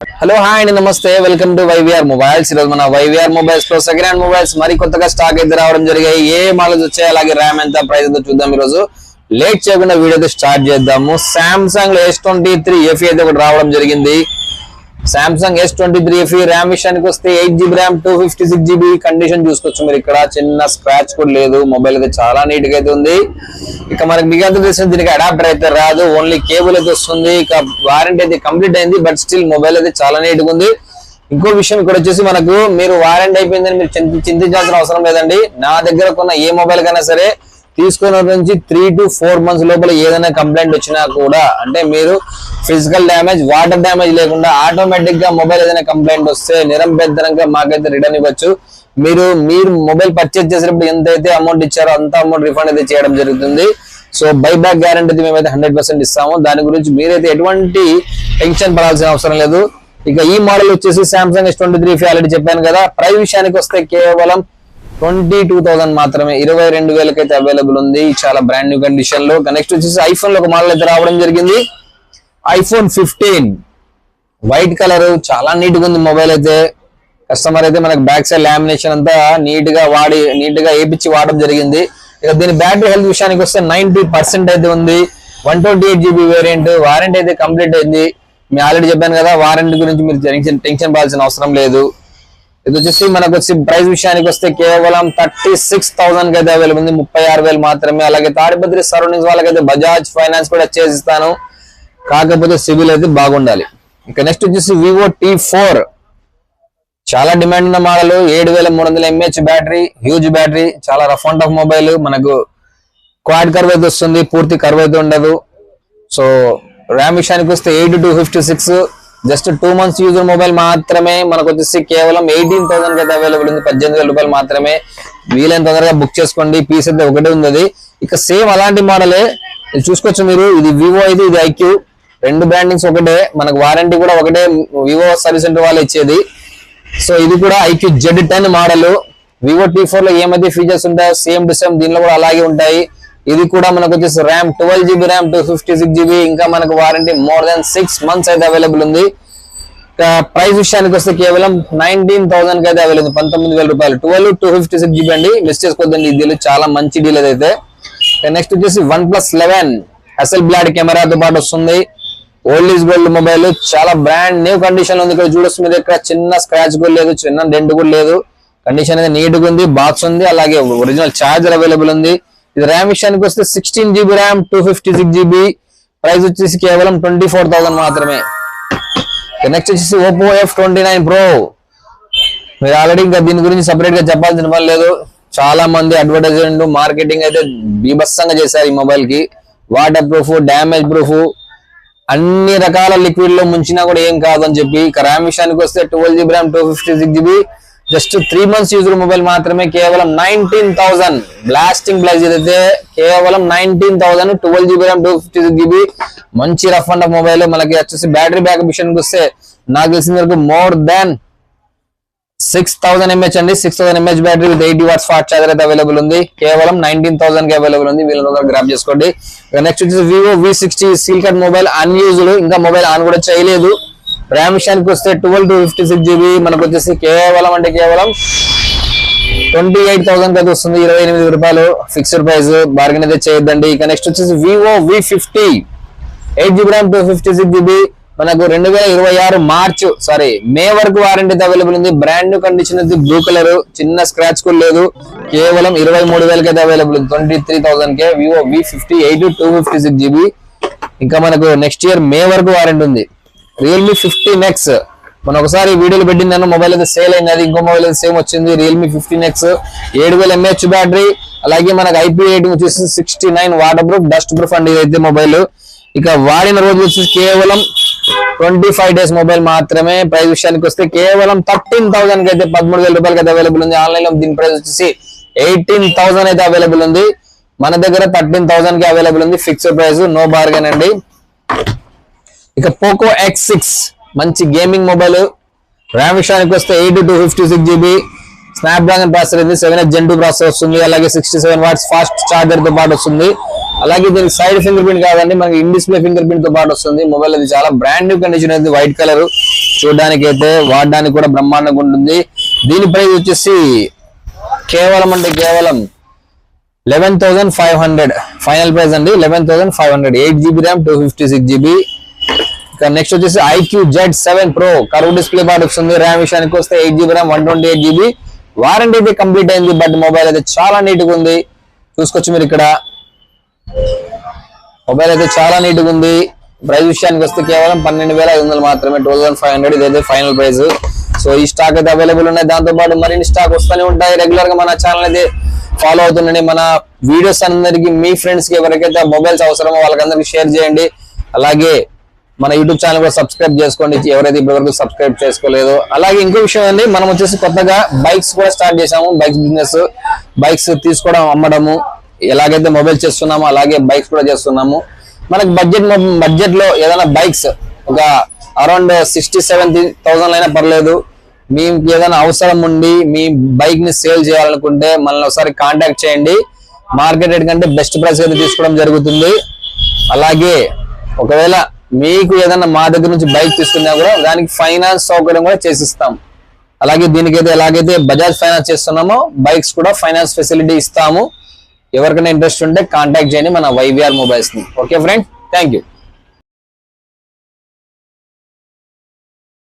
Hello hi అండి నమస్తే. Welcome to YVR mobiles. ఈరోజు మన వైవిఆర్ మొబైల్స్లో సెకండ్ హ్యాండ్ మొబైల్స్ మరి కొత్తగా స్టాక్ అయితే రావడం జరిగాయి. ఏ మోడల్స్ వచ్చాయి అలాగే ర్యామ్ ఎంత ప్రైస్ ఎంతో చూద్దాం ఈరోజు. రోజు లేట్ చేయకుండా వీడియో అయితే స్టార్ట్ చేద్దాము. Samsung S twenty three F అయితే ఒకటి రావడం జరిగింది. Samsung S twenty three F RAM విషయానికి వస్తే eight GB RAM two fifty six GB condition చూసుకోవచ్చు మీరు. ఇక్కడ చిన్న స్క్రాచ్ కూడా లేదు. మొబైల్ అయితే చాలా నీట్గా అయితే ఉంది. ఇక మనకి మీకు తెలిసిన దీనికి అడాప్టర్ అయితే రాదు. ఓన్లీ కేబుల్ అయితే వస్తుంది. ఇక వారంటీ అయితే కంప్లీట్ అయింది. బట్ స్టిల్ మొబైల్ అయితే చాలా నీట్గా ఉంది. ఇంకో విషయం ఇక్కడ వచ్చేసి మనకు మీరు వారంటీ అయిపోయిందని మీరు చింత- చింతించాల్సిన అవసరం లేదండి. నా దగ్గర కొన్న ఏ మొబైల్ కైనా సరే తీసుకున్న నుంచి త్రీ టు ఫోర్ మంత్స్ లోపల ఏదైనా కంప్లైంట్ వచ్చినా కూడా అంటే మీరు ఫిజికల్ డ్యామేజ్ వాటర్ డ్యామేజ్ లేకుండా ఆటోమేటిక్గా మొబైల్ ఏదైనా కంప్లైంట్ వస్తే నిరంభ్యంతరంగా మాకైతే రిటర్న్ ఇవ్వచ్చు. మీరు మీరు మొబైల్ పర్చేజ్ చేసినప్పుడు ఎంతైతే అమౌంట్ ఇచ్చారో అంత అమౌంట్ రిఫండ్ అయితే చేయడం జరుగుతుంది. సో బై బ్యాక్ గ్యారంటీ అయితే మేమైతే హండ్రెడ్ పర్సెంట్ ఇస్తాము. దాని గురించి మీరైతే ఎటువంటి టెన్షన్ పడాల్సిన అవసరం లేదు. ఇక ఈ మోడల్ వచ్చేసి Samsung S twenty three already చెప్పాను కదా. ప్రైస్ విషయానికి వస్తే కేవలం ట్వంటీ టూ థౌసండ్ మాత్రమే. ఇరవై రెండు వేలకి అయితే అవైలబుల్ ఉంది చాలా బ్రాండ్ న్యూ కండిషన్లో. నెక్స్ట్ వచ్చేసి ఐఫోన్లో ఒక మోడల్ అయితే రావడం జరిగింది. ఐఫోన్ ఫిఫ్టీన్ వైట్ కలర్ చాలా నీట్గా ఉంది మొబైల్ అయితే. కస్టమర్ అయితే మనకు బ్యాక్ సైడ్ లామినేషన్ అంతా నీట్గా వాడి నీట్గా వేపించి వాడడం జరిగింది. ఇక దీని బ్యాటరీ హెల్త్ విషయానికి వస్తే నైన్టీ పర్సెంట్ అయితే ఉంది. One twenty eight GB variant warranty అయితే కంప్లీట్ అయింది. మేము ఆల్రెడీ చెప్పాను కదా వారంటీ గురించి మీరు టెన్షన్ టెన్షన్ పాల్సిన అవసరం లేదు. ఇది వచ్చేసి మనకు వచ్చి ప్రైస్ విషయానికి వస్తే కేవలం థర్టీ సిక్స్ థౌసండ్కి అయితే అవైలబుల్ ఉంది. ముప్పై ఆరు వేలు మాత్రమే. అలాగే తాడిపత్రి సరౌండింగ్స్ వాళ్ళకైతే బజాజ్ ఫైనాన్స్ కూడా చేసిస్తాను. కాకపోతే సివిల్ అయితే బాగుండాలి. ఇంకా నెక్స్ట్ వచ్చేసి వివో టీ ఫోర్ చాలా డిమాండ్ ఉన్న మోడల్ ఏడు వేల మూడు వందల ఎంఏహెచ్ బ్యాటరీ హ్యూజ్ బ్యాటరీ చాలా రఫ్ అండ్ టఫ్ మొబైల్ మనకు క్వాడ్ కర్వ్ అయితే వస్తుంది. పూర్తి కర్వ్ అయితే ఉండదు. సో ర్యామ్ విషయానికి వస్తే eight two fifty six just two months user mobile మాత్రమే మనకు వచ్చేసి కేవలం ఎయిటీన్ థౌసండ్ అయితే అవైలబుల్ ఉంది. పద్దెనిమిది వేల రూపాయలు మాత్రమే. వీలైన తొందరగా బుక్ చేసుకోండి. పీస్ అయితే ఒకటే ఉంది ఇక సేమ్ అలాంటి మోడలే చూసుకోవచ్చు మీరు. ఇది వివో ఇది ఇది ఐక్యూ. రెండు బ్రాండింగ్స్ ఒకటే. మనకు వారంటీ కూడా ఒకటే. వివో సర్వీస్ సెంటర్ వాళ్ళు ఇచ్చేది. సో ఇది కూడా iQOO Z ten model Vivo T ఫోర్లో ఏమైతే ఫీచర్స్ ఉంటాయో సేమ్ టు సేమ్ దీనిలో కూడా అలాగే ఉంటాయి. ఇది కూడా మనకు వచ్చేసి RAM twelve GB RAM two fifty six GB ఇంకా మనకు warranty more than six months అయితే అవైలబుల్ ఉంది. ప్రైస్ విషయానికి వస్తే కేవలం నైన్టీన్ థౌసండ్కి అయితే అవైలబుల్ ఉంది పంతొమ్మిది వేల రూపాయలు. Twelve two fifty six GB అండి. మిస్ చేసుకోవద్దండి ఈ డీల్ చాలా మంచి డీల్ అయితే. నెక్స్ట్ వచ్చేసి వన్ ప్లస్ లెవెన్. అసల్ బ్లాడ్ కెమెరాతో పాటు వస్తుంది. ఓల్డ్ ఈజ్ గోల్డ్ మొబైల్ చాలా బ్రాండ్ న్యూ కండిషన్ ఉంది. ఇక్కడ చూడొచ్చు మీ ఇక్కడ చిన్న స్క్రాచ్ కూడా లేదు చిన్న డెంట్ కూడా లేదు. కండిషన్ అయితే నీట్గా ఉంది బాక్స్ ఉంది. అలాగే ఒరిజినల్ ఛార్జర్ అవైలబుల్ ఉంది. ఇది ర్యామ్ విషయానికి వస్తే sixteen GB RAM two fifty six GB price వచ్చేసి కేవలం ట్వంటీ ఫోర్ థౌసండ్ మాత్రమే నెక్స్ట్ వచ్చేసి Oppo F twenty nine Pro మీరు ఆల్రెడీ ఇంకా దీని గురించి సపరేట్గా చెప్పాల్సిన పని లేదు. చాలా మంది అడ్వర్టైజ్మెంట్ మార్కెటింగ్ అయితే బీభత్సంగా చేశారు ఈ మొబైల్కి. వాటర్ ప్రూఫ్ డ్యామేజ్ ప్రూఫ్ అన్ని రకాల లిక్విడ్లో ముంచినా కూడా ఏం కాదని చెప్పి. ఇక ర్యామ్ విషయానికి వస్తే twelve GB RAM two fifty six GB just three months use mobile మాత్రమే కేవలం నైన్టీన్ థౌసండ్. బ్లాస్టింగ్ ప్రైస్ అయితే కేవలం nineteen thousand twelve GB RAM two fifty six GB మంచి రఫ్ అండ్ మొబైల్ మనకి వచ్చేసి బ్యాటరీ బ్యాకప్ విషయానికి వస్తే నాకు తెలిసిన వరకు more than six thousand mAh అండి. Six thousand mAh battery with eighty watts fast charger అయితే అవైలబుల్ ఉంది. కేవలం నైన్టీన్ థౌసండ్కి అవైలబుల్ ఉంది వీళ్ళ గ్రాప్ చేసుకోండి. నెక్స్ట్ వచ్చేసి Vivo V sixty seal cut mobile unused ఇంకా మొబైల్ ఆన్ కూడా చేయలేదు. ర్యామ్ విషయానికి వస్తే twelve two fifty six GB మనకు వచ్చేసి కేవలం అంటే కేవలం ట్వంటీ ఎయిట్ థౌసండ్ అయితే వస్తుంది ఇరవై ఎనిమిది రూపాయలు ఫిక్స్డ్ ప్రైస్. బార్గెన్ అయితే చేయొద్దండి. ఇక నెక్స్ట్ వచ్చేసి Vivo V fifty. Eight GB RAM two fifty six GB. మనకు రెండు వేల ఇరవై ఆరు మార్చ్ సారీ మే వరకు వారంటీ అవైలబుల్ ఉంది. బ్రాండ్ న్యూ కండిషన్ అయితే బ్లూ కలర్. చిన్న స్క్రాచ్ కూడా లేదు. కేవలం ఇరవై మూడు వేలకి అయితే అవైలబుల్ ఉంది. ట్వంటీ త్రీ థౌసండ్ కే Vivo V fifty eight two fifty six GB. ఇంకా మనకు నెక్స్ట్ ఇయర్ మే వరకు వారంటీ ఉంది. రియల్మీ ఫిఫ్టీన్ ఎక్స్ మనం ఒకసారి వీడియోలు పెట్టిందాను మొబైల్ అయితే సేల్ అయింది. అది ఇంకో మొబైల్ అయితే సేమ్ వచ్చింది. రియల్మీ ఫిఫ్టీన్ ఎక్స్ ఏడు వేల ఎంఏహెచ్ బ్యాటరీ అలాగే మనకు ఐపీ రేటింగ్ వచ్చేసి sixty nine waterproof dustproof అండి ఇదైతే మొబైల్ ఇక వాడిన రోజు వచ్చేసి కేవలం ట్వంటీ ఫైవ్ డేస్ మొబైల్ మాత్రమే. ప్రైస్ విషయానికి వస్తే కేవలం థర్టీన్ థౌసండ్కి అయితే పదమూడు వేల రూపాయలకి అయితే అవైలబుల్ ఉంది. ఆన్లైన్లో దీని ప్రైస్ వచ్చేసి ఎయిటీన్ థౌసండ్ అయితే అవైలబుల్ ఉంది. మన దగ్గర థర్టీన్ థౌసండ్కి అవైలబుల్ ఉంది. ఫిక్స్డ్ ప్రైస్ నో బార్గెన్ అండి. ఇక పోకో ఎక్స్ సిక్స్ మంచి గేమింగ్ మొబైల్ ర్యామ్ విషయానికి వస్తే eight two fifty six GB Snapdragon processor ఇది seven S Gen two processor వస్తుంది. అలాగే సిక్స్టీ సెవెన్ వాట్స్ ఫాస్ట్ చార్జర్తో పాటు వస్తుంది. అలాగే దీనికి సైడ్ ఫింగర్ ప్రింట్ కాదండి మనకి ఇన్ డిస్ప్లే ఫింగర్ ప్రింట్తో పాటు వస్తుంది. మొబైల్ అది చాలా బ్రాండ్ న్యూ కండిషన్ అయితే వైట్ కలర్ చూడడానికి అయితే వాడడానికి కూడా బ్రహ్మాండంగా ఉంటుంది. దీని ప్రైస్ వచ్చేసి కేవలం అంటే కేవలం eleven thousand five hundred final price అండి eleven thousand five hundred eight GB RAM two fifty six GB ఇక నెక్స్ట్ వచ్చేసి iQOO Z seven Pro curve display పాటు వస్తుంది ర్యామ్ విషయానికి వస్తే eight GB RAM one twenty eight GB warranty అయితే complete అయింది but mobile అయితే చాలా నీట్గా ఉంది. చూసుకోవచ్చు మీరు ఇక్కడ. మొబైల్ అయితే చాలా నీట్గా ఉంది. ప్రైస్ విషయానికి వస్తే కేవలం పన్నెండు వేల ఐదు వందలు మాత్రమే టూ థౌసండ్ ఫైవ్ హండ్రెడ్ ఇదైతే ఫైనల్ ప్రైస్ సో ఈ స్టాక్ అయితే అవైలబుల్ ఉన్నాయి. దాంతో పాటు మరిన్ని స్టాక్ వస్తూనే ఉంటాయి. రెగ్యులర్గా మన ఛానల్ అయితే ఫాలో అవుతుండండి. మన వీడియోస్ అందరికి మీ ఫ్రెండ్స్కి ఎవరికైతే మొబైల్స్ అవసరమో వాళ్ళకందరికి షేర్ చేయండి. అలాగే మన యూట్యూబ్ ఛానల్ కూడా సబ్స్క్రైబ్ చేసుకోండి. ఎవరైతే ఇప్పటివరకు సబ్స్క్రైబ్ చేసుకోలేదు. అలాగే ఇంకో విషయం అండి మనం వచ్చేసి కొత్తగా బైక్స్ కూడా స్టార్ట్ చేసాము బైక్స్ బిజినెస్ బైక్స్ తీసుకోవడం అమ్మడము ఎలాగైతే మొబైల్ చేస్తున్నామో అలాగే బైక్స్ కూడా చేస్తున్నాము. మనకి బడ్జెట్ బడ్జెట్లో ఏదైనా బైక్స్ ఒక అరౌండ్ సిక్స్టీ సెవెంటీ థౌసండ్ అయినా పర్లేదు. మీకు ఏదైనా అవసరం ఉండి మీ బైక్ని సేల్ చేయాలనుకుంటే మనల్ని ఒకసారి కాంటాక్ట్ చేయండి. మార్కెట్ రేట్ కంటే బెస్ట్ ప్రైస్ అయితే తీసుకోవడం జరుగుతుంది. అలాగే ఒకవేళ మీకు ఏదైనా మా దగ్గర నుంచి బైక్ తీసుకున్నా కూడా దానికి ఫైనాన్స్ సౌకర్యం కూడా చేసిస్తాం. అలాగే దీనికైతే ఎలాగైతే బజాజ్ ఫైనాన్స్ చేస్తున్నామో బైక్స్ కూడా ఫైనాన్స్ ఫెసిలిటీ ఇస్తాము. ఎవరికైనా ఇంట్రెస్ట్ ఉంటే కాంటాక్ట్ చేయండి మన వైవిఆర్ మొబైల్స్ని ఓకే ఫ్రెండ్ థ్యాంక్ యూ